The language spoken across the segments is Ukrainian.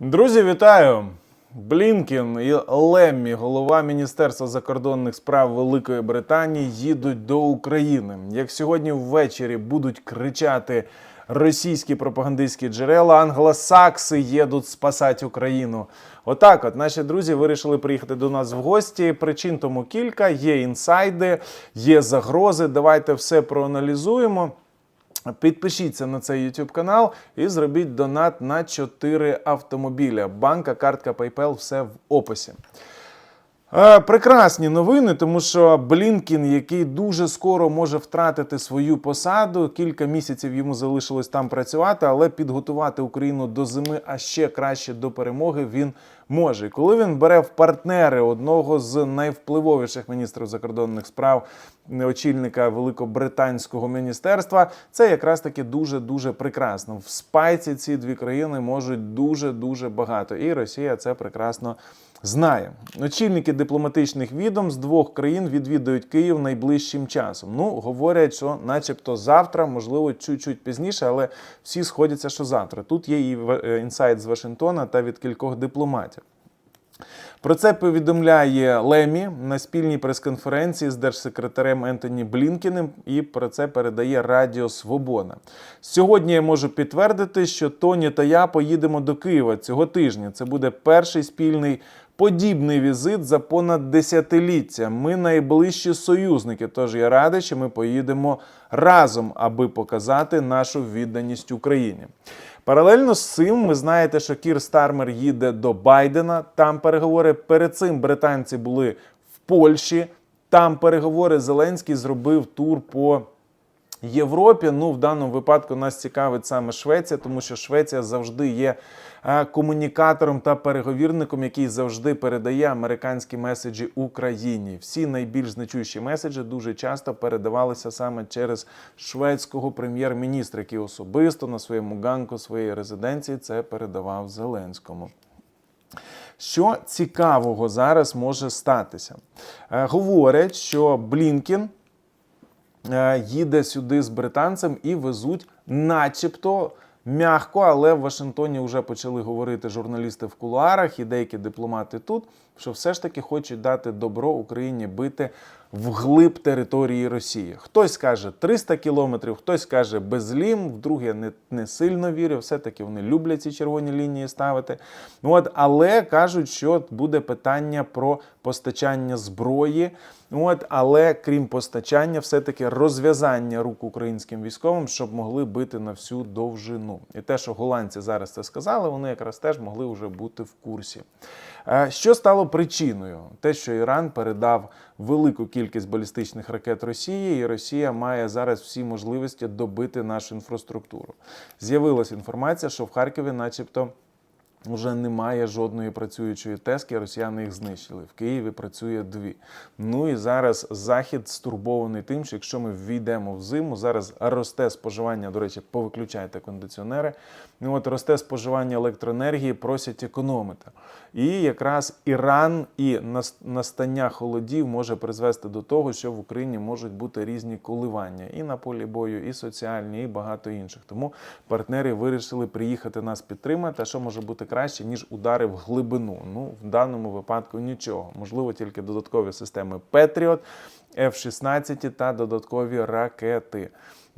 Друзі, вітаю! Блінкін і Леммі, голова Міністерства закордонних справ Великої Британії, їдуть до України. Як сьогодні ввечері будуть кричати російські пропагандистські джерела, англосакси їдуть спасати Україну. Отак, от наші друзі вирішили приїхати до нас в гості. Причин тому кілька: є інсайди, є загрози. Давайте все проаналізуємо. Підпишіться на цей YouTube канал і зробіть донат на 4 автомобіля. Банка, картка PayPal, все в описі. Е, Прекрасні новини, тому що Блінкін, який дуже скоро може втратити свою посаду, кілька місяців йому залишилось там працювати, але підготувати Україну до зими, а ще краще до перемоги він може. І Коли він бере в партнери одного з найвпливовіших міністрів закордонних справ, очільника Великобританського міністерства, це якраз таки дуже дуже прекрасно. В спайці ці дві країни можуть дуже дуже багато, і Росія це прекрасно. Знає, очільники дипломатичних відомств двох країн відвідають Київ найближчим часом. Ну, говорять, що, начебто, завтра, можливо, чуть-чуть пізніше, але всі сходяться, що завтра. Тут є і е, інсайт з Вашингтона та від кількох дипломатів. Про це повідомляє Лемі на спільній прес-конференції з держсекретарем Ентоні Блінкіним, і про це передає Радіо Свобода. Сьогодні я можу підтвердити, що Тоні та я поїдемо до Києва цього тижня. Це буде перший спільний подібний візит за понад десятиліття. Ми найближчі союзники. Тож я радий, що ми поїдемо разом, аби показати нашу відданість Україні. Паралельно з цим, ви знаєте, що Кір Стармер їде до Байдена. Там переговори. Перед цим британці були в Польщі. Там переговори Зеленський зробив тур по Європі. Ну, в даному випадку нас цікавить саме Швеція, тому що Швеція завжди є е, комунікатором та переговірником, який завжди передає американські меседжі Україні. Всі найбільш значущі меседжі дуже часто передавалися саме через шведського прем'єр-міністра, який особисто на своєму ганку своєї резиденції це передавав Зеленському. Що цікавого зараз може статися? Е, Говорять, що Блінкін їде сюди з британцем і везуть, начебто. М'ягко, але в Вашингтоні вже почали говорити журналісти в кулуарах і деякі дипломати тут, що все ж таки хочуть дати добро Україні бити вглиб території Росії. Хтось каже 300 кілометрів, хтось каже безлім, вдруге я не, не сильно вірю. Все-таки вони люблять ці червоні лінії ставити. От, але кажуть, що буде питання про постачання зброї. От, але крім постачання, все-таки розв'язання рук українським військовим, щоб могли бити на всю довжину. І те, що голландці зараз це сказали, вони якраз теж могли вже бути в курсі. Е, Що стало причиною? Те, що Іран передав велику кількість балістичних ракет Росії, і Росія має зараз всі можливості добити нашу інфраструктуру. З'явилася інформація, що в Харкові, начебто, вже немає жодної працюючої тески, росіяни їх знищили. В Києві працює дві. Ну і зараз захід стурбований тим, що якщо ми ввійдемо в зиму, зараз росте споживання. До речі, повиключайте кондиціонери. Ну от росте споживання електроенергії, просять економити. І якраз Іран і настання холодів може призвести до того, що в Україні можуть бути різні коливання і на полі бою, і соціальні, і багато інших. Тому партнери вирішили приїхати нас підтримати. А що може бути краще, ніж удари в глибину? Ну, в даному випадку нічого. Можливо, тільки додаткові системи Петріот, F-16 та додаткові ракети.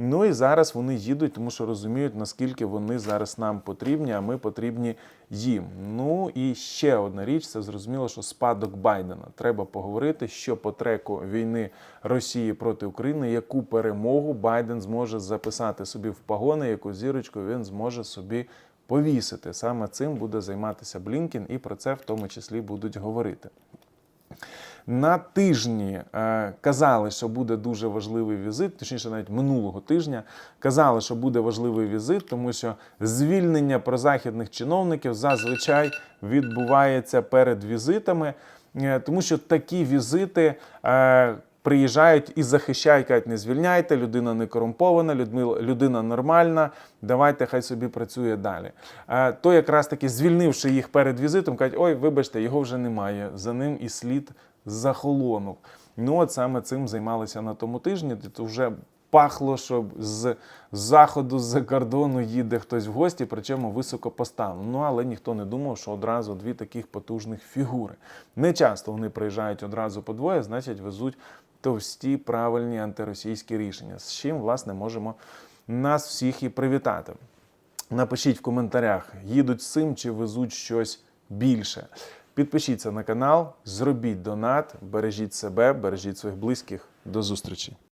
Ну і зараз вони їдуть, тому що розуміють, наскільки вони зараз нам потрібні, а ми потрібні їм. Ну і ще одна річ, це зрозуміло, що спадок Байдена. Треба поговорити, що по треку війни Росії проти України, яку перемогу Байден зможе записати собі в погони, яку зірочку він зможе собі повісити. Саме цим буде займатися Блінкін, і про це в тому числі будуть говорити. На тижні е, казали, що буде дуже важливий візит, точніше, навіть минулого тижня казали, що буде важливий візит, тому що звільнення прозахідних чиновників зазвичай відбувається перед візитами, е, тому що такі візити. Е, Приїжджають і захищають, кажуть, не звільняйте, людина не корумпована, людина нормальна, давайте хай собі працює далі. То якраз таки звільнивши їх перед візитом, кажуть, ой, вибачте, його вже немає, за ним і слід захолонув. Ну от саме цим займалися на тому тижні. Тут вже пахло, щоб з заходу, з-за кордону їде хтось в гості, причому високо поставлено. Ну але ніхто не думав, що одразу дві таких потужних фігури. Не часто вони приїжджають одразу по двоє, значить везуть товсті правильні антиросійські рішення. З чим, власне, можемо нас всіх і привітати. Напишіть в коментарях, їдуть з цим чи везуть щось більше. Підпишіться на канал, зробіть донат, бережіть себе, бережіть своїх близьких. До зустрічі!